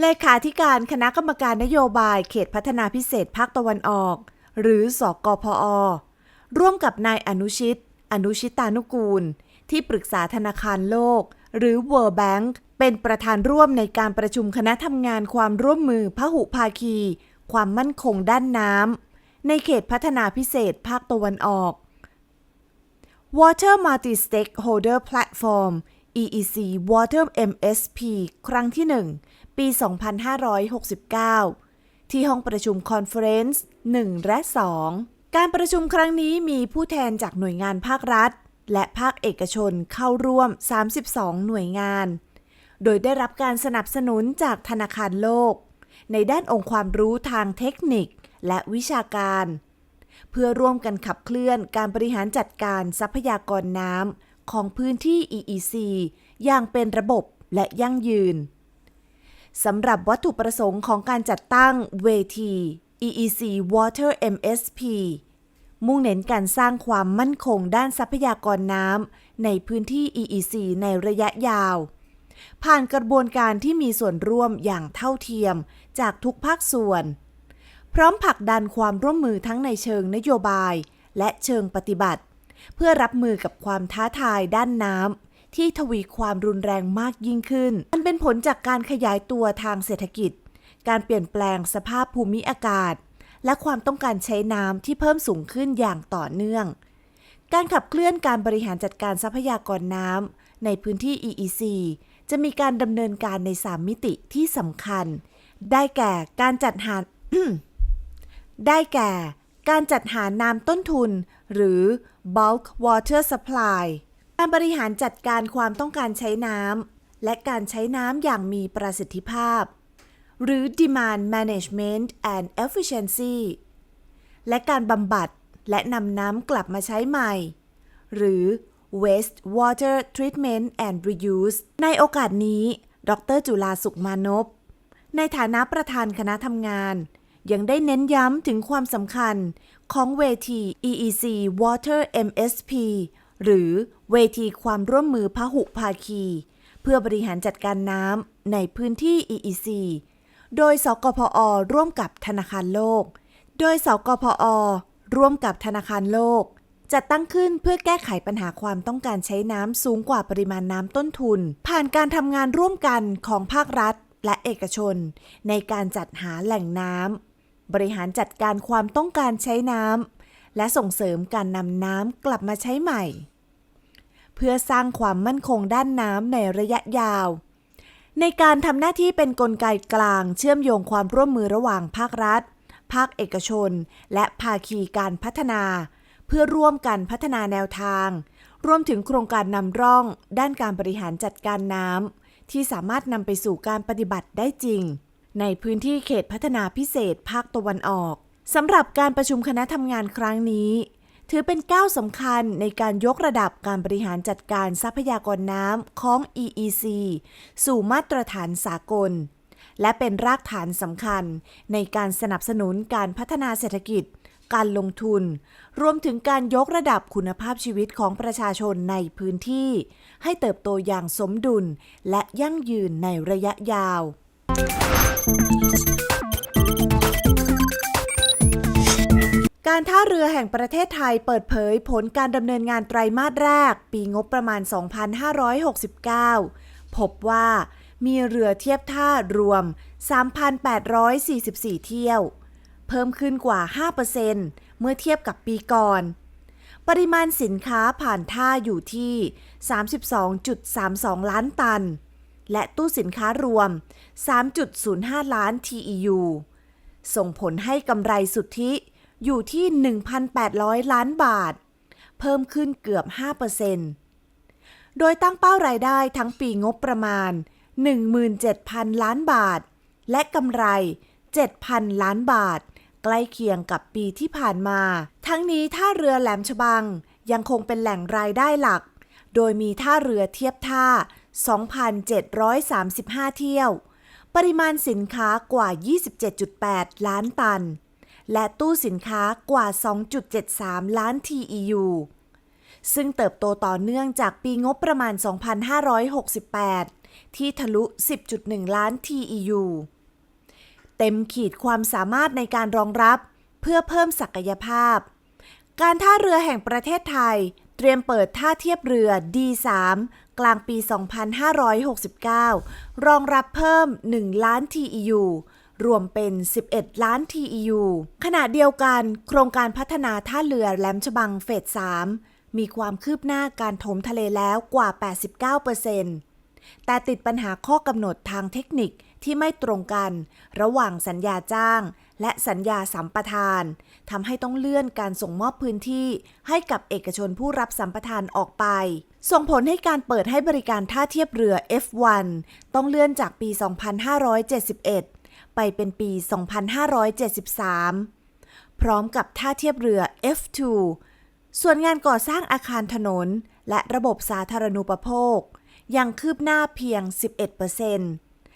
เลขาธิการคณะกรรมการนโยบายเขตพัฒนาพิเศษภาคตะวันออก หรือสอกพอ ร่วมกับนายอนุชิต อนุชิตานุกูล ที่ปรึกษาธนาคารโลก หรือ World Bank เป็นประธานร่วมในการประชุมคณะทำงานความร่วมมือพหุภาคี ความมั่นคงด้านน้ำในเขตพัฒนาพิเศษภาคตะวันออก Water Multi Stakeholder Platform EEC Water MSP ครั้งที่ 1 ปี 2569 ที่ห้องประชุมคอนเฟอเรนซ์1 และ 2 การประชุมครั้งนี้มีผู้แทนจากหน่วยงานภาครัฐ และภาคเอกชนเข้าร่วม 32 หน่วยงาน โดยได้รับการสนับสนุนจากธนาคารโลก ในด้านองค์ความรู้ทางเทคนิคและวิชาการ เพื่อร่วมกันขับเคลื่อนการบริหารจัดการทรัพยากรน้ำของพื้นที่ EEC อย่างเป็นระบบและยั่งยืน สำหรับวัตถุประสงค์ของการจัดตั้งเวที EEC Water MSP มุ่งเน้นการสร้างความมั่นคงด้านทรัพยากรน้ำในพื้นที่ EEC ในระยะยาว ผ่านกระบวนการที่มีส่วนร่วมอย่างเท่าเทียมจากทุกภาคส่วน พร้อมผลักดันความร่วมมือทั้งในเชิงนโยบายและเชิงปฏิบัติ เพื่อรับมือกับความท้าทายด้านน้ำ ที่ทวีความรุนแรงมากยิ่งขึ้น มันเป็นผลจากการขยายตัวทางเศรษฐกิจ การเปลี่ยนแปลงสภาพภูมิอากาศ และความต้องการใช้น้ำที่เพิ่มสูงขึ้นอย่างต่อเนื่อง การขับเคลื่อนการบริหารจัดการทรัพยากรน้ำในพื้นที่ EEC จะมีการดำเนินการใน 3 มิติที่สำคัญ ได้แก่การจัดหา ได้แก่ การจัดหาน้ำต้นทุน หรือ bulk water supply การบริหารจัดการความต้องการใช้น้ำและการใช้น้ำอย่างมีประสิทธิภาพ หรือ demand management and efficiency และการบำบัดและนำน้ำกลับมาใช้ใหม่ หรือ waste water treatment and reuse ในโอกาสนี้ ดรจุลาสุขมานพ ในฐานะประธานคณะทำงาน ยังได้เน้นย้ำถึงความสำคัญของเวที EEC Water MSP หรือเวทีความร่วมมือพหุภาคี เพื่อบริหารจัดการน้ำในพื้นที่ EEC โดยสกพอร่วมกับธนาคารโลก โดยสกพอร่วมกับธนาคารโลก จัดตั้งขึ้นเพื่อแก้ไขปัญหาความต้องการใช้น้ำสูงกว่าปริมาณน้ำต้นทุน ผ่านการทำงานร่วมกันของภาครัฐและเอกชน ในการจัดหาแหล่งน้ำบริหารจัดการความต้องการใช้น้ำและส่งเสริมการนำน้ำกลับมาใช้ใหม่ เพื่อสร้างความมั่นคงด้านน้ำในระยะยาว ในการทำหน้าที่เป็นนกลไกกลางเชื่อมโยงความร่วมมือระหว่างภาครัฐ ภาคเอกชน และภาคีการพัฒนา เพื่อร่วมกันพัฒนาแนวทาง รวมถึงโครงการนำร่อง ด้านการบริหารจัดการน้ำที่สามารถนำไปสู่การปฏิบัติได้จริง ในพื้นที่เขตพัฒนาพิเศษภาคตะวันออกสำหรับการประชุมคณะทำงานครั้งนี้ ถือเป็นก้าวสำคัญในการยกระดับการบริหารจัดการทรัพยากรน้ำของ EEC สู่มาตรฐานสากล และเป็นรากฐานสำคัญในการสนับสนุนการพัฒนาเศรษฐกิจ การลงทุน รวมถึงการยกระดับคุณภาพชีวิตของประชาชนในพื้นที่ ให้เติบโตอย่างสมดุลและยั่งยืนในระยะยาว การท่าเรือแห่งประเทศไทยเปิดเผยผลการดำเนินงานไตรมาสแรก ปีงบประมาณ 2569 พบว่ามีเรือเทียบท่ารวม 3,844 เที่ยว เพิ่มขึ้นกว่า 5%เมื่อเทียบกับปีก่อน ปริมาณสินค้าผ่านท่าอยู่ที่ 32.32 ล้านตัน และตู้สินค้ารวม 3.05 ล้าน TEU ส่งผลให้กำไรสุทธิ อยู่ที่ 1,800 ล้านบาท เพิ่มขึ้นเกือบ 5%โดยตั้งเป้ารายได้ทั้งปีงบประมาณ 17,000 ล้านบาท และกำไร 7,000 ล้านบาท ใกล้เคียงกับปีที่ผ่านมา ทั้งนี้ท่าเรือแหลมฉบังยังคงเป็นแหล่งรายได้หลัก โดยมีท่าเรือเทียบท่า 2,735 เที่ยว ปริมาณสินค้ากว่า 27.8 ล้านตัน และตู้สินค้ากว่า 2.73 ล้าน TEU ซึ่งเติบโตต่อเนื่องจากปีงบประมาณ 2568 ที่ทะลุ 10.1 ล้าน TEU เต็มขีดความสามารถในการรองรับเพื่อเพิ่มศักยภาพ การท่าเรือแห่งประเทศไทย เตรียมเปิดท่าเทียบเรือ D3 กลางปี 2569 รองรับเพิ่ม 1 ล้าน TEU รวมเป็น 11 ล้าน TEU ขณะเดียวกัน โครงการพัฒนาท่าเรือแหลมฉบังเฟส 3 มีความคืบหน้าการถมทะเลแล้วกว่า 89%แต่ติดปัญหาข้อกำหนดทางเทคนิคที่ไม่ตรงกัน ระหว่างสัญญาจ้าง และสัญญาสัมปทานทำให้ต้องเลื่อนการส่งมอบพื้นที่ ให้กับเอกชนผู้รับสัมปทานออกไป ส่งผลให้การเปิดให้บริการท่าเทียบเรือ F1 ต้องเลื่อนจากปี 2571 ไปเป็นปี 2573 พร้อมกับท่าเทียบเรือ F2 ส่วนงานก่อสร้างอาคารถนน และระบบสาธารณูปโภค ยังคืบหน้าเพียง 11%